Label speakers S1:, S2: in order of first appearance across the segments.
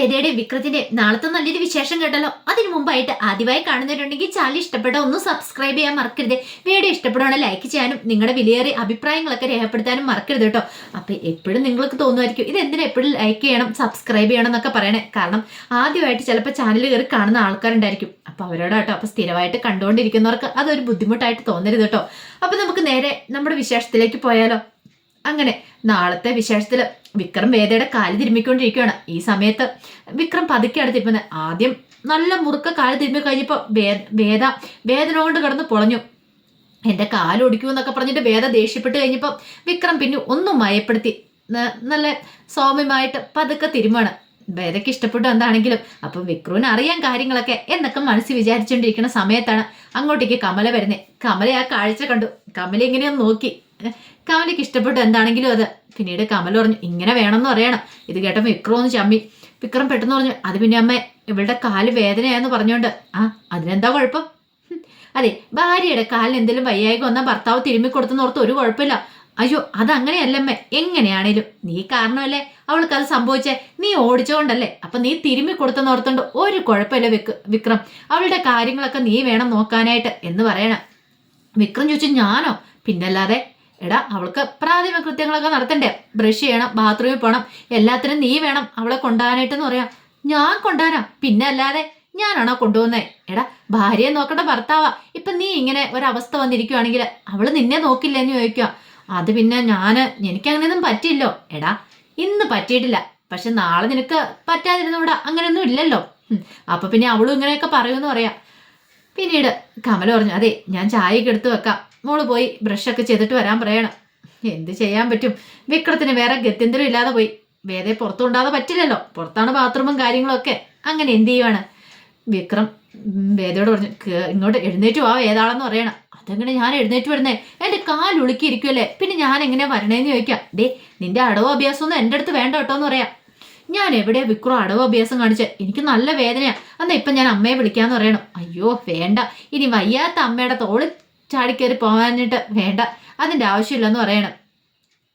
S1: വേദയുടെ വിക്രത്തിന്റെ നാളത്തെ നല്ലൊരു വിശേഷം കേട്ടല്ലോ. അതിനു മുമ്പായിട്ട് ആദ്യമായി കാണുന്നവരുണ്ടെങ്കിൽ ചാനൽ ഇഷ്ടപ്പെട്ട ഒന്ന് സബ്സ്ക്രൈബ് ചെയ്യാൻ മറക്കരുത്. വീഡിയോ ഇഷ്ടപ്പെടുന്ന ലൈക്ക് ചെയ്യാനും നിങ്ങളുടെ വിലയേറിയ അഭിപ്രായങ്ങളൊക്കെ രേഖപ്പെടുത്താനും മറക്കരുത് കേട്ടോ. അപ്പൊ എപ്പോഴും നിങ്ങൾക്ക് തോന്നുമായിരിക്കും ഇത് എന്തിനാ എപ്പോഴും ലൈക്ക് ചെയ്യണം സബ്സ്ക്രൈബ് ചെയ്യണം എന്നൊക്കെ പറയണേ. കാരണം ആദ്യമായിട്ട് ചിലപ്പോൾ ചാനൽ കയറി കാണുന്ന ആൾക്കാരുണ്ടായിരിക്കും. അപ്പൊ അവരോട് കേട്ടോ അപ്പൊ സ്ഥിരമായിട്ട് കണ്ടുകൊണ്ടിരിക്കുന്നവർക്ക് അതൊരു ബുദ്ധിമുട്ടായിട്ട് തോന്നരുത് കേട്ടോ. അപ്പൊ നമുക്ക് നേരെ നമ്മുടെ വിശേഷത്തിലേക്ക് പോയാലോ. അങ്ങനെ നാളത്തെ വിശേഷത്തിൽ വിക്രം വേദയുടെ കാൽ തിരുമ്മിക്കൊണ്ടിരിക്കുകയാണ്. ഈ സമയത്ത് വിക്രം പതുക്കെയാണ് തിരുമ്പുന്നത് ആദ്യം നല്ല മുറുക്ക കാൽ തിരുമ്പി കഴിഞ്ഞപ്പോൾ വേദ വേദന കൊണ്ട് കിടന്ന് പൊളഞ്ഞു. എന്റെ കാലൊടിക്കുമെന്നൊക്കെ പറഞ്ഞിട്ട് വേദ ദേഷ്യപ്പെട്ട് കഴിഞ്ഞപ്പോൾ വിക്രം പിന്നെ ഒന്നും മയപ്പെടുത്തി നല്ല സൗമ്യമായിട്ട് പതുക്കെ തിരുമാണ് വേദയ്ക്ക് ഇഷ്ടപ്പെട്ടു എന്താണെങ്കിലും അപ്പം വിക്രുവിന് അറിയാൻ കാര്യങ്ങളൊക്കെ എന്നൊക്കെ മനസ്സിൽ വിചാരിച്ചുകൊണ്ടിരിക്കുന്ന സമയത്താണ് അങ്ങോട്ടേക്ക് കമല വരുന്നത് കമല ആ കാഴ്ച കണ്ടു. കമല ഇങ്ങനെയൊന്ന് നോക്കി. കമലയ്ക്ക് ഇഷ്ടപ്പെട്ടു എന്താണെങ്കിലും അത്. പിന്നീട് കമൽ പറഞ്ഞു ഇങ്ങനെ വേണമെന്ന് പറയണം ഇത് കേട്ടപ്പോൾ വിക്രം ഒന്ന് ചമ്മി. വിക്രം പെട്ടെന്ന് പറഞ്ഞു അത് പിന്നെ അമ്മ ഇവളുടെ കാൽ വേദനയാന്ന് പറഞ്ഞുകൊണ്ട് ആ അതിനെന്താ കുഴപ്പം? അതെ ഭാര്യയുടെ കാലിന് എന്തെങ്കിലും വയ്യായിക വന്നാൽ ഭർത്താവ് തിരുമ്മി കൊടുത്തെന്ന് ഓർത്ത് ഒരു കുഴപ്പമില്ല. അയ്യോ അതങ്ങനെയല്ലമ്മേ എങ്ങനെയാണേലും. നീ കാരണമല്ലേ അവൾക്ക് അത് സംഭവിച്ചേ? നീ ഓടിച്ചോണ്ടല്ലേ? അപ്പൊ നീ തിരുമ്മി കൊടുത്തെന്ന് ഓർത്തോണ്ട് ഒരു കുഴപ്പമില്ല വിക് വിക്രം. അവളുടെ കാര്യങ്ങളൊക്കെ നീ വേണം നോക്കാനായിട്ട് എന്ന് പറയണം. വിക്രം ചോദിച്ചു ഞാനോ? പിന്നല്ലാതെ എടാ അവൾക്ക് പ്രാഥമിക കൃത്യങ്ങളൊക്കെ നടത്തണ്ടേ. ബ്രഷ് ചെയ്യണം ബാത്റൂമിൽ പോകണം എല്ലാത്തിനും നീ വേണം. അവളെ കൊണ്ടുപോകാനായിട്ടെന്ന് പറയാ. ഞാൻ കൊണ്ടുപോകാനാ പിന്നെ അല്ലാതെ ഞാനാണോ കൊണ്ടുപോകുന്നത് എടാ ഭാര്യയെ നോക്കേണ്ട ഭർത്താവാ. ഇപ്പൊ നീ ഇങ്ങനെ ഒരവസ്ഥ വന്നിരിക്കുവാണെങ്കിൽ അവൾ നിന്നെ നോക്കില്ല എന്ന് ചോദിക്കുക അത് പിന്നെ ഞാൻ എനിക്ക് അങ്ങനെയൊന്നും പറ്റില്ലോ എടാ ഇന്ന് പറ്റിയിട്ടില്ല. പക്ഷെ നാളെ നിനക്ക് പറ്റാതിരുന്നൂടാ. അങ്ങനെയൊന്നും ഇല്ലല്ലോ. അപ്പൊ പിന്നെ അവളും ഇങ്ങനെയൊക്കെ പറയുമെന്ന് പറയാം. പിന്നീട് കമല പറഞ്ഞു അതെ ഞാൻ ചായയൊക്കെ എടുത്ത് വെക്കാം. മോൾ പോയി ബ്രഷൊക്കെ ചെയ്തിട്ട് വരാൻ പറയണം. എന്ത് ചെയ്യാൻ പറ്റും? വിക്രത്തിന് വേറെ ഗത്യന്തരം ഇല്ലാതെ പോയി. വേറെ പുറത്തു കൊണ്ടാതെ പറ്റില്ലല്ലോ. പുറത്താണ് ബാത്റൂമും കാര്യങ്ങളൊക്കെ. അങ്ങനെ എന്ത് ചെയ്യുവാണ്? വിക്രം വേദയോട് പറഞ്ഞു ഇങ്ങോട്ട് എഴുന്നേറ്റ് വാ ഏതാളെന്ന് പറയണം. അതെങ്ങനെ ഞാൻ എഴുന്നേറ്റ് വരുന്നേ? എന്റെ കാൽ ഉളുക്കിയിരിക്കുമല്ലേ പിന്നെ ഞാൻ എങ്ങനെ വരണേന്ന് ചോദിക്കാം. ഡേ നിന്റെ അടവ് അഭ്യാസമൊന്നും എന്റെ അടുത്ത് വേണ്ട കേട്ടോ എന്ന് പറയാം. ഞാൻ എവിടെയാ വിക്രം അടവ് അഭ്യാസം കാണിച്ചത് എനിക്ക് നല്ല വേദനയാ. എന്നാ ഇപ്പം ഞാൻ അമ്മയെ വിളിക്കാന്ന് പറയണം. അയ്യോ വേണ്ട. ഇനി വയ്യാത്ത അമ്മയുടെ തോൾ ചാടിക്കയറി പോകാനിട്ട് വേണ്ട. അതിന്റെ ആവശ്യമില്ലെന്ന് പറയണം.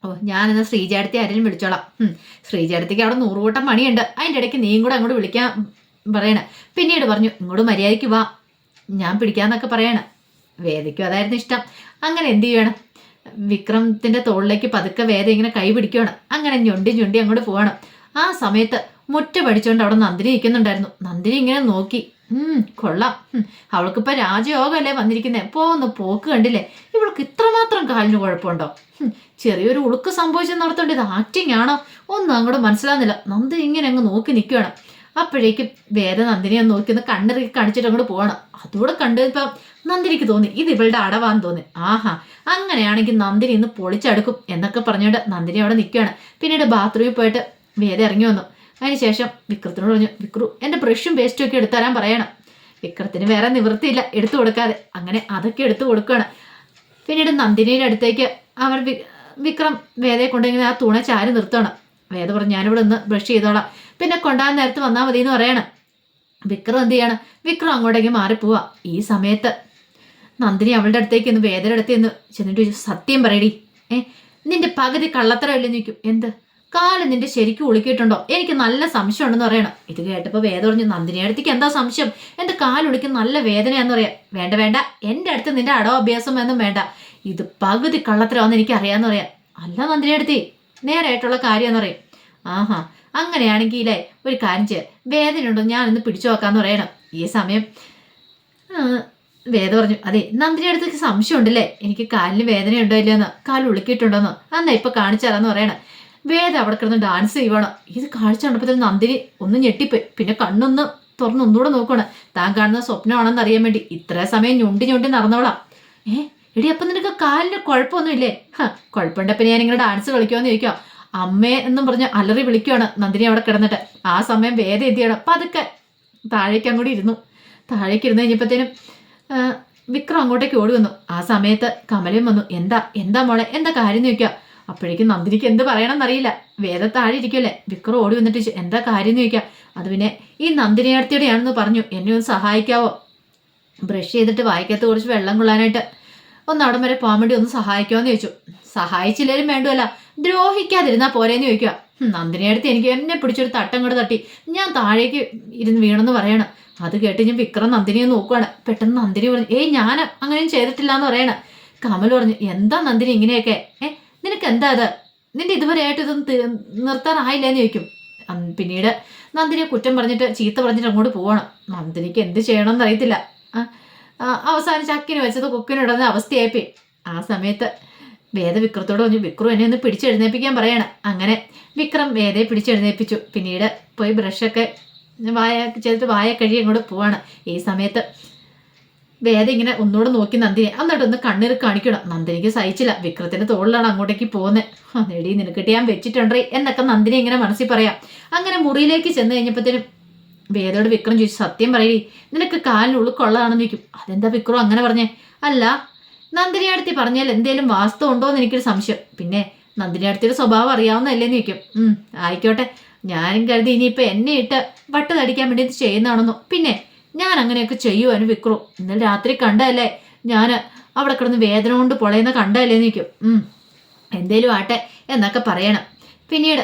S1: ഓ ഞാനെന്നാ ശ്രീജാടത്തി ആരെങ്കിലും വിളിച്ചോളാം. ശ്രീജാടത്തിക്ക് അവിടെ നൂറുകൂട്ടം പണിയുണ്ട്. അതിന്റെ ഇടയ്ക്ക് നീയും കൂടെ അങ്ങോട്ട് വിളിക്കാൻ പറയണ. പിന്നീട് പറഞ്ഞു ഇങ്ങോട്ട് മര്യാദയ്ക്ക് വാ. ഞാൻ പിടിക്കാന്നൊക്കെ പറയണ. വേദയ്ക്കും അതായിരുന്നു ഇഷ്ടം. അങ്ങനെ എന്ത് ചെയ്യണം? വിക്രമത്തിന്റെ തോളിലേക്ക് പതുക്കെ വേദ ഇങ്ങനെ കൈ പിടിക്കുകയാണ്. അങ്ങനെ ഞൊണ്ടി ഞൊണ്ടി അങ്ങോട്ട് പോകണം. ആ സമയത്ത് മുറ്റ പഠിച്ചുകൊണ്ട് അവിടെ നന്ദിനി നിൽക്കുന്നുണ്ടായിരുന്നു. നന്ദിനി ഇങ്ങനെ നോക്കി. ഉം കൊള്ളാം. അവൾക്കിപ്പോ രാജയോഗല്ലേ വന്നിരിക്കുന്നേ? പോന്ന് പോക്ക് കണ്ടില്ലേ? ഇവൾക്ക് ഇത്രമാത്രം കാലിന് കുഴപ്പമുണ്ടോ? ചെറിയൊരു ഉളുക്ക് സംഭവിച്ചെന്ന് നടത്തേണ്ടത് ആക്ടിങ് ആണോ? ഒന്നും അങ്ങോട്ട് മനസ്സിലാകുന്നില്ല നന്ദി ഇങ്ങനെ അങ്ങ് നോക്കി നിൽക്കുകയാണ് അപ്പോഴേക്കും വേദ നന്ദിനെ ഒന്ന് നോക്കി ഒന്ന് കണ്ണിറക്കി കാണിച്ചിട്ട് അങ്ങോട്ട് പോവാണ്. അതുകൂടെ കണ്ടപ്പോ നന്ദിനിക്ക് തോന്നി ഇത് ഇവളുടെ അടവാന്ന് തോന്നി. ആഹാ അങ്ങനെയാണെങ്കിൽ നന്ദിനി ഇന്ന് പൊളിച്ചടുക്കും എന്നൊക്കെ പറഞ്ഞുകൊണ്ട് നന്ദിനി അവിടെ നിൽക്കുകയാണ് പിന്നീട് ബാത്റൂമിൽ പോയിട്ട് വേദ ഇറങ്ങി വന്നു. അതിനുശേഷം വിക്രത്തിനോട് പറഞ്ഞു വിക്രു എന്റെ ബ്രഷും പേസ്റ്റും ഒക്കെ എടുത്തു തരാൻ പറയണം. വിക്രത്തിന് വേറെ നിവൃത്തിയില്ല എടുത്തു കൊടുക്കാതെ. അങ്ങനെ അതൊക്കെ എടുത്തു കൊടുക്കുകയാണ്. പിന്നീട് നന്ദിനിയുടെ അടുത്തേക്ക് അവർ വിക്രം വേദയെ കൊണ്ടെങ്കിൽ ആ തുണ ചാരി നിർത്തണം വേദ പറഞ്ഞു ഞാനിവിടെ നിന്ന് ബ്രഷ് ചെയ്തോളാം. പിന്നെ കൊണ്ടാൻ നേരത്ത് വന്നാൽ മതി എന്ന് പറയണം. വിക്രം എന്ത് ചെയ്യണം? വിക്രം അങ്ങോട്ടേക്ക് മാറിപ്പോവാ. ഈ സമയത്ത് നന്ദിനി അവളുടെ അടുത്തേക്ക് ഒന്ന് വേദയുടെ അടുത്ത് ചെന്നിട്ട് സത്യം പറയടി. ഏ നിന്റെ പകുതി കള്ളത്തരം ഇല്ലെന്ന് നിൽക്കും എന്ത്? കാൽ നിന്റെ ശരിക്കും ഉളുക്കിയിട്ടുണ്ടോ എനിക്ക് നല്ല സംശയം ഉണ്ടെന്ന് പറയണം. ഇത് കേട്ടപ്പോൾ വേദ പറഞ്ഞു നന്ദിനി അടുത്തേക്ക് എന്താ സംശയം? എന്റെ കാലൊളിക്ക് നല്ല വേദനയാന്ന് പറയാം. വേണ്ട വേണ്ട. എന്റെ അടുത്ത് നിന്റെ അടോ അഭ്യാസം എന്നും വേണ്ട. ഇത് പകുതി കള്ളത്തരമാണെന്ന് എനിക്ക് അറിയാന്ന് പറയാം. അല്ല നന്ദിനി അടുത്തേ. നേരായിട്ടുള്ള കാര്യമെന്ന് പറയും. ആഹാ. അങ്ങനെയാണെങ്കിൽ ഇല്ലേ ഒരു കാര്യം ചെയ്യാം. വേദനയുണ്ടോ? ഞാൻ ഇന്ന് പിടിച്ചു നോക്കാന്ന് പറയണം. ഈ സമയം വേദ പറഞ്ഞു അതെ നന്ദിനി അടുത്തേക്ക് സംശയം ഉണ്ടല്ലേ എനിക്ക് കാലിന് വേദന ഉണ്ടോ ഇല്ലയെന്ന്? കാൽ ഉളുക്കിയിട്ടുണ്ടോന്ന് അന്നാ ഇപ്പൊ കാണിച്ചാലെന്ന് പറയണം. വേദ അവിടെ കിടന്ന് ഡാൻസ് ചെയ്യുവാണ്. ഇത് കാഴ്ച കണ്ടപ്പോൾ നന്ദിനി ഒന്ന് ഞെട്ടിപ്പോയി. പിന്നെ കണ്ണൊന്ന് തുറന്ന് ഒന്നുകൂടെ നോക്കണം താൻ കാണുന്ന സ്വപ്നമാണെന്ന് അറിയാൻ വേണ്ടി ഇത്ര സമയം ഞൊണ്ടി ഞൊണ്ടി നടന്നോളാം ഏ എടി അപ്പം നിനക്ക് കാലിന് കുഴപ്പമൊന്നുമില്ലേ? ഹ കുഴപ്പമുണ്ട് പിന്നെ ഞാൻ ഇങ്ങനെ ഡാൻസ് കളിക്കുമെന്ന് ചോദിക്കാം അമ്മേ എന്നും പറഞ്ഞ് അലറി വിളിക്കുവാണ് നന്ദിനി അവിടെ കിടന്നിട്ട്. ആ സമയം വേദ എത്തിയാണ് പതുക്കെ താഴേക്ക് അങ്ങോട്ട് ഇരുന്നു. താഴേക്ക് ഇരുന്ന് കഴിഞ്ഞപ്പോഴത്തേനും വിക്രം അങ്ങോട്ടേക്ക് ഓടി വന്നു. ആ സമയത്ത് കമലയും വന്നു. എന്താ? എന്താ മോളെ? എന്താ കാര്യം? എന്ന് ചോദിക്കാം അപ്പോഴേക്കും നന്ദിനിക്ക് എന്ത് പറയണമെന്നറിയില്ല വേദ താഴെ ഇരിക്കുമല്ലേ വിക്രം ഓടി വന്നിട്ട് എന്താ കാര്യം എന്ന് ചോദിക്കാം. അത് പിന്നെ ഈ നന്ദിനിയടുത്തിയുടെയാണെന്ന് പറഞ്ഞു. എന്നെ ഒന്ന് സഹായിക്കാവോ? ബ്രഷ് ചെയ്തിട്ട് വായിക്കകത്ത് കുറച്ച് വെള്ളം കൊള്ളാനായിട്ട്. ഒന്ന് അവിടം വരെ പോകാൻ വേണ്ടി ഒന്ന് സഹായിക്കാമെന്ന് ചോദിച്ചു. സഹായിച്ചില്ലേലും വേണ്ടുമല്ല ദ്രോഹിക്കാതിരുന്നാ പോരേന്ന് ചോദിക്കുക. നന്ദിനിയടുത്ത് എനിക്ക് എന്നെ പിടിച്ചൊരു തട്ടം കൂടെ തട്ടി. ഞാൻ താഴേക്ക് ഇരുന്ന് വീണെന്ന് പറയണം. അത് കേട്ട് ഞാൻ വിക്രം നന്ദിനിയെ നോക്കുവാണ്. പെട്ടെന്ന് നന്ദിനി പറഞ്ഞു ഏയ് ഞാൻ അങ്ങനെയും ചെയ്തിട്ടില്ല എന്ന് പറയണം. കമൽ പറഞ്ഞു എന്താ നന്ദിനി ഇങ്ങനെയൊക്കെ? ഏ നിനക്ക് എന്താ അത്? നിന്റെ ഇതുവരെ ആയിട്ട് ഇതൊന്നും നിർത്താനായില്ല എന്ന് ചോദിക്കും. പിന്നീട് നന്ദിനിയെ കുറ്റം പറഞ്ഞിട്ട് ചീത്ത പറഞ്ഞിട്ട് അങ്ങോട്ട് പോകണം നന്ദിനിക്ക് എന്ത് ചെയ്യണമെന്ന് അറിയത്തില്ല. അവസാനം ചക്കിന് വെച്ചത് കുക്കിനിടുന്ന അവസ്ഥയായിപ്പോയി. ആ സമയത്ത് വേദ വിക്രത്തോട് പറഞ്ഞു വിക്രു എന്നെ ഒന്ന് പിടിച്ചെഴുന്നേൽപ്പിക്കാൻ പറയണം. അങ്ങനെ വിക്രം വേദയെ പിടിച്ചെഴുന്നേൽപ്പിച്ചു പിന്നീട് പോയി ബ്രഷൊക്കെ വായ ചെയ്തിട്ട് വായ കഴിയും അങ്ങോട്ട് പോവാണ്. ഈ സമയത്ത് വേദ ഇങ്ങനെ ഒന്നുകൂടെ നോക്കി നന്ദിനെ എന്നിട്ട് ഒന്ന് കണ്ണീർ കാണിക്കണം. നന്ദിനിക്ക് സഹിച്ചില്ല. വിക്രത്തിന്റെ തോളിലാണ് അങ്ങോട്ടേക്ക് പോകുന്നത് നേടി നിനക്കിട്ട് ഞാൻ വെച്ചിട്ടുണ്ടേ എന്നൊക്കെ നന്ദിനി ഇങ്ങനെ മനസ്സിൽ പറയാം. അങ്ങനെ മുറിയിലേക്ക് ചെന്ന് കഴിഞ്ഞപ്പോഴത്തേനും വേദയോട് വിക്രം ചോദിച്ചു സത്യം പറയടി നിനക്ക് കാലിനുള്ളിൽ കൊള്ളതാണെന്ന് ചോദിക്കും. അതെന്താ വിക്രം അങ്ങനെ പറഞ്ഞേ? അല്ല നന്ദിനി അടുത്തി പറഞ്ഞാൽ എന്തേലും വാസ്തവം ഉണ്ടോ എന്ന് എനിക്കൊരു സംശയം. പിന്നെ നന്ദിനി അടുത്തിയുടെ സ്വഭാവം അറിയാവുന്നതല്ലേന്ന് ചോദിക്കും. ആയിക്കോട്ടെ. ഞാനും കരുതി ഇനിയിപ്പോൾ എന്നെ ഇട്ട് വട്ട് തടിക്കാൻ വേണ്ടി ഇത് ചെയ്യുന്നതാണെന്നോ. പിന്നെ ഞാൻ അങ്ങനെയൊക്കെ ചെയ്യുവാനും വിക്രു. ഇന്നലെ രാത്രി കണ്ടതല്ലേ? ഞാൻ അവിടെ കിടന്ന് വേദന കൊണ്ട് പൊളയുന്ന കണ്ടതല്ലേ നിൽക്കും എന്തേലും ആട്ടെ എന്നൊക്കെ പറയണം. പിന്നീട്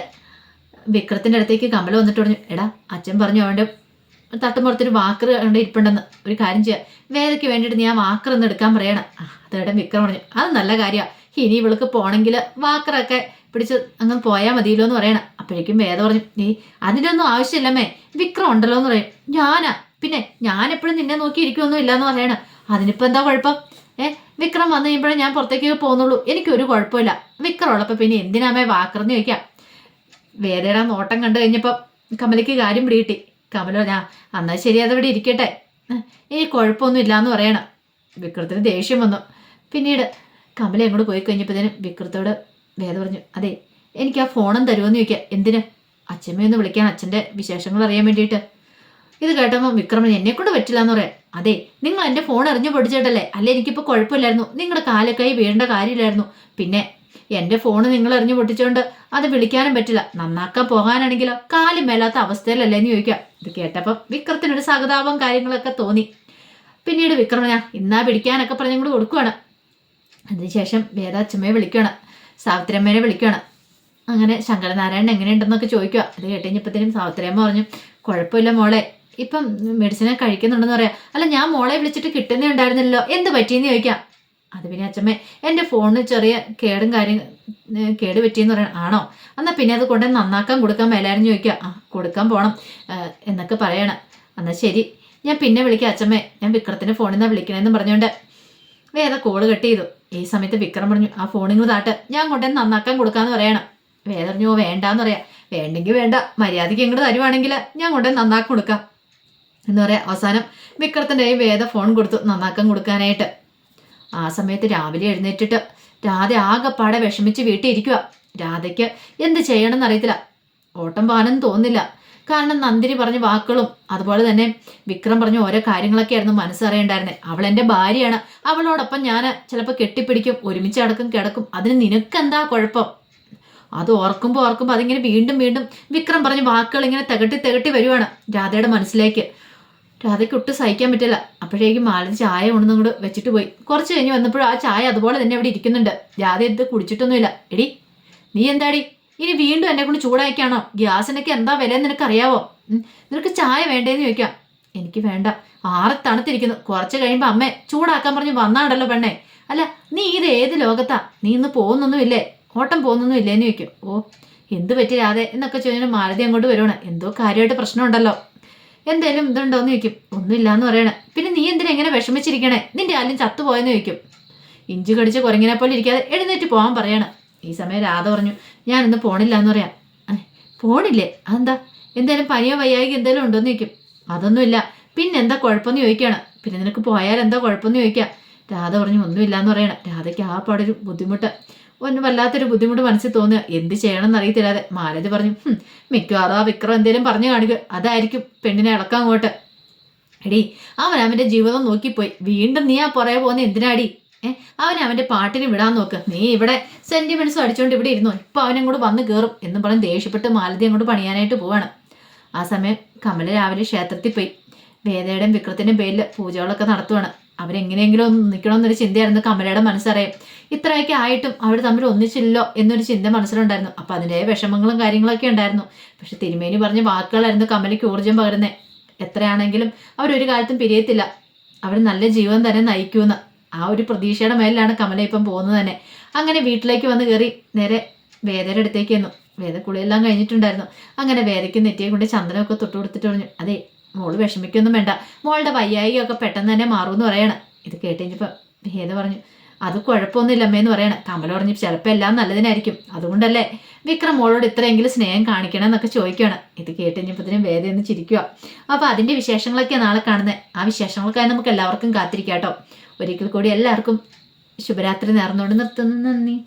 S1: വിക്രത്തിന്റെ അടുത്തേക്ക് കമല വന്നിട്ട് പറഞ്ഞു എടാ അച്ഛൻ പറഞ്ഞു അവന്റെ തട്ടുമ്പുറത്തൊരു വാക്കർ കണ്ട് ഇരിപ്പുണ്ടെന്ന്. ഒരു കാര്യം ചെയ്യാം. വേദയ്ക്ക് വേണ്ടിയിട്ട് ഞാൻ ആ വാക്കർ ഒന്ന് എടുക്കാൻ പറയണം. അതേടം വിക്രം പറഞ്ഞു. അത് നല്ല കാര്യമാണ് ഇനി ഇവൾക്ക് പോണെങ്കിൽ വാക്കറൊക്കെ പിടിച്ച് അങ്ങ് പോയാൽ മതിയല്ലോ എന്ന് പറയണം. അപ്പോഴേക്കും വേദ പറഞ്ഞു നീ അതിന്റെ ഒന്നും ആവശ്യമില്ലമ്മേ. വിക്രം ഉണ്ടല്ലോ എന്ന് പറയും. ഞാനാ പിന്നെ ഞാൻ എപ്പോഴും നിന്നെ നോക്കി ഇരിക്കുമൊന്നും ഇല്ലാന്ന് പറയണം. അതിനിപ്പോ എന്താ കുഴപ്പം? ഏ വിക്രം വന്നു കഴിയുമ്പോഴേ ഞാൻ പുറത്തേക്ക് പോകുന്നുള്ളൂ. എനിക്കൊരു കുഴപ്പമില്ല. വിക്രം ഉള്ളപ്പോൾ പിന്നെ എന്തിനാമേ വാക്കറെന്ന് ചോദിക്കാം വേദയുടെ നോട്ടം കണ്ടു കഴിഞ്ഞപ്പോൾ കമലയ്ക്ക് കാര്യം പിടികിട്ടി. കമല ഞാൻ അന്നാ ശരി അതവിടെ ഇരിക്കട്ടെ. ഈ കുഴപ്പമൊന്നും ഇല്ലാന്ന് പറയണം. വിക്രത്തിന് ദേഷ്യം വന്നു. പിന്നീട് കമല അങ്ങോട്ട് പോയി കഴിഞ്ഞപ്പോഴത്തേനും വിക്രത്തോട് വേദ പറഞ്ഞു അതെ എനിക്ക് ആ ഫോണും തരുമെന്ന് ചോദിക്കാം. എന്തിന്? അച്ഛമ്മയൊന്ന് വിളിക്കാൻ അച്ഛന്റെ വിശേഷങ്ങൾ അറിയാൻ വേണ്ടിയിട്ട്. ഇത് കേട്ടപ്പോൾ വിക്രമൻ എന്നെ കൊണ്ട് പറ്റില്ല എന്ന് പറയാം. അതെ നിങ്ങൾ എന്റെ ഫോൺ എറിഞ്ഞു പൊടിച്ചിട്ടല്ലേ അല്ലേ എനിക്കിപ്പോൾ കുഴപ്പമില്ലായിരുന്നു. നിങ്ങളുടെ കാലക്കൈ വീഴേണ്ട കാര്യമില്ലായിരുന്നു. പിന്നെ എന്റെ ഫോൺ നിങ്ങൾ എറിഞ്ഞു പൊട്ടിച്ചുകൊണ്ട് അത് വിളിക്കാനും പറ്റില്ല. നന്നാക്കാൻ പോകാനാണെങ്കിലോ? കാലും മേലാത്ത അവസ്ഥയിലല്ലേ എന്ന് ചോദിക്കാം. ഇത് കേട്ടപ്പം വിക്രത്തിനൊരു സഹതാപം കാര്യങ്ങളൊക്കെ തോന്നി. പിന്നീട് വിക്രമന ഇന്നാ പിടിക്കാനൊക്കെ പറഞ്ഞ് കൂടി കൊടുക്കുകയാണ് അതിനുശേഷം വേദാച്ചമ്മയെ വിളിക്കുകയാണ് സാവിത്രിയമ്മേനെ വിളിക്കുകയാണ് അങ്ങനെ ശങ്കരനാരായണൻ എങ്ങനെയുണ്ടെന്നൊക്കെ ചോദിക്കുക അത് കേട്ടുകഴിഞ്ഞപ്പത്തേനും സാവിത്രിയമ്മ പറഞ്ഞു കുഴപ്പമില്ല മോളെ ഇപ്പം മെഡിസിനെ കഴിക്കുന്നുണ്ടെന്ന് പറയാം. അല്ല ഞാൻ മോളെ വിളിച്ചിട്ട് കിട്ടുന്നേ ഉണ്ടായിരുന്നല്ലോ എന്ത് പറ്റിയെന്ന് ചോദിക്കാം. അത് പിന്നെ അച്ഛമ്മേ എന്റെ ഫോണിന് ചെറിയ കേടും കാര്യം കേട് പറ്റിയെന്ന് പറയണം ആണോ? എന്നാൽ പിന്നെ അത് കൊണ്ട് നന്നാക്കാൻ കൊടുക്കാൻ മേലായിരുന്നു ചോദിക്കുക. ആ കൊടുക്കാൻ പോകണം എന്നൊക്കെ പറയണം. എന്നാൽ ശരി. ഞാൻ പിന്നെ വിളിക്കാം അച്ഛമ്മേ. ഞാൻ വിക്രത്തിന്റെ ഫോണിൽ നിന്നാണ് വിളിക്കണേന്ന് പറഞ്ഞുകൊണ്ട് വേദ കോൾ കട്ട് ചെയ്തു. ഈ സമയത്ത് വിക്രം പറഞ്ഞു ആ ഫോണിങ് താട്ട്. ഞാൻ കൊണ്ടുവന്ന് നന്നാക്കാൻ കൊടുക്കാമെന്ന് പറയണം. വേദ പറഞ്ഞു "ഓ, വേണ്ടാന്ന് പറയാം. വേണ്ടെങ്കിൽ വേണ്ട. മര്യാദയ്ക്ക് ഇങ്ങോട്ട് തരുവാണെങ്കിൽ ഞാൻ കൊണ്ടുവന്ന് നന്നാക്കി കൊടുക്കാം. എന്ന് പറയാം അവസാനം വിക്രത്തിന്റെ വേദ ഫോൺ കൊടുത്തു നന്നാക്കാൻ കൊടുക്കാനായിട്ട്. ആ സമയത്ത് രാവിലെ എഴുന്നേറ്റിട്ട് രാധ ആകെപ്പാടെ വിഷമിച്ച് വീട്ടിൽ ഇരിക്കുക രാധയ്ക്ക് എന്ത് ചെയ്യണമെന്ന് അറിയത്തില്ല. ഓട്ടം പോകാനൊന്നും തോന്നില്ല കാരണം നന്ദിനി പറഞ്ഞ വാക്കുകളും അതുപോലെ തന്നെ വിക്രം പറഞ്ഞ ഓരോ കാര്യങ്ങളൊക്കെ ആയിരുന്നു മനസ്സറിയണ്ടായിരുന്നത് അവൾ എന്റെ ഭാര്യയാണ്. അവളോടൊപ്പം ഞാൻ ചിലപ്പോൾ കെട്ടിപ്പിടിക്കും ഒരുമിച്ച് അടക്കം കിടക്കും. അതിന് നിനക്കെന്താ കുഴപ്പം? അത് ഓർക്കുമ്പോൾ ഓർക്കുമ്പോൾ അതിങ്ങനെ വീണ്ടും വീണ്ടും വിക്രം പറഞ്ഞ വാക്കുകൾ ഇങ്ങനെ തികട്ടി തികട്ടി വരുവാണ് രാധയുടെ മനസ്സിലേക്ക്. രാധയ്ക്ക് ഒട്ടും സഹിക്കാൻ പറ്റില്ല. അപ്പോഴേക്കും മാലതി ചായ കൊണ്ടു കൂടെ വെച്ചിട്ട് പോയി. കുറച്ച് കഴിഞ്ഞ് വന്നപ്പോഴും ആ ചായ അതുപോലെ തന്നെ അവിടെ ഇരിക്കുന്നുണ്ട്. രാധ ഇത് കുടിച്ചിട്ടൊന്നുമില്ല. എടി നീ എന്താടി? ഇനി വീണ്ടും എന്നെ കൊണ്ട് ചൂടാക്കിയാണോ? ഗ്യാസിനൊക്കെ എന്താ വില നിനക്കറിയാവോ? നിനക്ക് ചായ വേണ്ടേന്ന് ചോദിക്കാം. എനിക്ക് വേണ്ട. ആറ് തണുത്തിരിക്കുന്നു. കുറച്ച് കഴിയുമ്പോൾ അമ്മ ചൂടാക്കാൻ പറഞ്ഞ് വന്നാണ്ടല്ലോ പെണ്ണേ. അല്ല നീ ഇത് ഏത് ലോകത്താ? നീ ഇന്ന് പോകുന്നൊന്നുമില്ലേ? ഓട്ടം പോകുന്നൊന്നും ഇല്ലേന്ന് ചോദിക്കും. ഓ എന്ത് പറ്റി രാധേ? എന്നൊക്കെ ചോദിച്ചാൽ മാലതി അങ്ങോട്ട് വരുവാണ്. എന്തോ കാര്യമായിട്ട് പ്രശ്നമുണ്ടല്ലോ. എന്തേലും ഇതുണ്ടോന്ന് ചോദിക്കും. ഒന്നുമില്ല എന്ന് പറയണേ. പിന്നെ നീ എന്തിനാ എങ്ങനെ വിഷമിച്ചിരിക്കണേ? നിന്റെ ആരും ചത്തുപോയെന്ന് ചോദിക്കും. ഇഞ്ചി കടിച്ച് കുരങ്ങിനെ പോലെ ഇരിക്കാതെ എഴുന്നേറ്റ് പോകാൻ പറയണം. ഈ സമയം രാധ പറഞ്ഞു ഞാൻ പോണില്ല എന്ന് പറയാം. "ഏ, പോണില്ലേ? അതെന്താ? എന്തേലും പനിയോ വയ്യായിക എന്തേലും ഉണ്ടോന്ന് ചോദിക്കും. അതൊന്നുമില്ല. പിന്നെ എന്താ കുഴപ്പമെന്ന് ചോദിക്കുകയാണ് പിന്നെ നിനക്ക് പോയാൽ എന്താ കുഴപ്പമെന്ന് ചോദിക്കാം. രാധ പറഞ്ഞു ഒന്നുമില്ല എന്ന് പറയണം. രാധയ്ക്ക് ആ പാടൊരു ബുദ്ധിമുട്ട്. ഒന്ന് വല്ലാത്തൊരു ബുദ്ധിമുട്ട് മനസ്സിൽ തോന്നുക. എന്ത് ചെയ്യണമെന്ന് അറിയത്തില്ലാതെ മാലതി പറഞ്ഞു "ഹും, മിക്കവാറും ആ വിക്രം എന്തേലും പറഞ്ഞു കാണിക്കുക അതായിരിക്കും പെണ്ണിനെ ഇളക്കാൻ അങ്ങോട്ട്. എടി അവൻ അവന്റെ ജീവിതം നോക്കിപ്പോയി. വീണ്ടും നീ ആ പുറകെ പോകുന്ന എന്തിനാടി? ഏ അവൻ അവന്റെ പാട്ടിന് വിടാൻ നോക്ക്. നീ ഇവിടെ സെന്റിമെന്റ്സ് അടിച്ചുകൊണ്ട് ഇവിടെ ഇരുന്നു. ഇപ്പൊ അവനും കൂടെ വന്ന് കയറും എന്ന് പറഞ്ഞ് ദേഷ്യപ്പെട്ട് മാലതി അങ്ങോട്ട് പണിയാനായിട്ട് പോവാണ്. ആ സമയം കമല രാവിലെ ക്ഷേത്രത്തിൽ പോയി. വേദയുടെയും വിക്രത്തിന്റെയും പേരിൽ പൂജകളൊക്കെ നടത്തുവാണ്. അവരെങ്ങനെയെങ്കിലും ഒന്ന് നിൽക്കണം എന്നൊരു ചിന്തയായിരുന്നു കമലയുടെ മനസ്സറിയാം ഇത്രയൊക്കെ ആയിട്ടും അവർ തമ്മിൽ ഒന്നിച്ചില്ലോ എന്നൊരു ചിന്ത മനസ്സിലുണ്ടായിരുന്നു. അപ്പം അതിന്റെ വിഷമങ്ങളും കാര്യങ്ങളൊക്കെ ഉണ്ടായിരുന്നു. പക്ഷെ തിരുമേനി പറഞ്ഞ വാക്കുകളായിരുന്നു കമലയ്ക്ക് ഊർജം പകരുന്നത് എത്രയാണെങ്കിലും അവരൊരു കാലത്തും പിരിയത്തില്ല. അവർ നല്ല ജീവൻ തന്നെ നയിക്കുമെന്ന് ആ ഒരു പ്രതീക്ഷയുടെ മേലിലാണ് കമല ഇപ്പം പോകുന്നത് തന്നെ. അങ്ങനെ വീട്ടിലേക്ക് വന്ന് കയറി നേരെ വേദയുടെ അടുത്തേക്ക് വന്നു വേദ കുളിയെല്ലാം കഴിഞ്ഞിട്ടുണ്ടായിരുന്നു. അങ്ങനെ വേദയ്ക്ക് നെറ്റിയെ കൊണ്ട് ചന്ദനമൊക്കെ തൊട്ട് കൊടുത്തിട്ട് പറഞ്ഞു അതെ മോൾ വിഷമിക്കൊന്നും വേണ്ട. മോളുടെ വയ്യായികയൊക്കെ പെട്ടെന്ന് തന്നെ മാറുമെന്ന് പറയണം. ഇത് കേട്ട് കഴിഞ്ഞപ്പോൾ വേദ പറഞ്ഞു അത് കുഴപ്പമൊന്നുമില്ല അമ്മയെന്ന് പറയണം. കമല പറഞ്ഞു ചിലപ്പോൾ എല്ലാം നല്ലതിനായിരിക്കും. അതുകൊണ്ടല്ലേ? വിക്രം മോളോട് ഇത്രയെങ്കിലും സ്നേഹം കാണിക്കണം എന്നൊക്കെ ചോദിക്കുകയാണ്. ഇത് കേട്ട് വേദ എന്ന് ചിരിക്കുക അപ്പോൾ അതിന്റെ വിശേഷങ്ങളൊക്കെ നാളെ കാണുന്നത് ആ വിശേഷങ്ങൾക്കായി നമുക്ക് എല്ലാവർക്കും കാത്തിരിക്കാം കേട്ടോ ഒരിക്കൽ കൂടി എല്ലാവർക്കും ശുഭരാത്രി നേർന്നുകൊണ്ട് നിർത്തുന്നു. നന്ദി.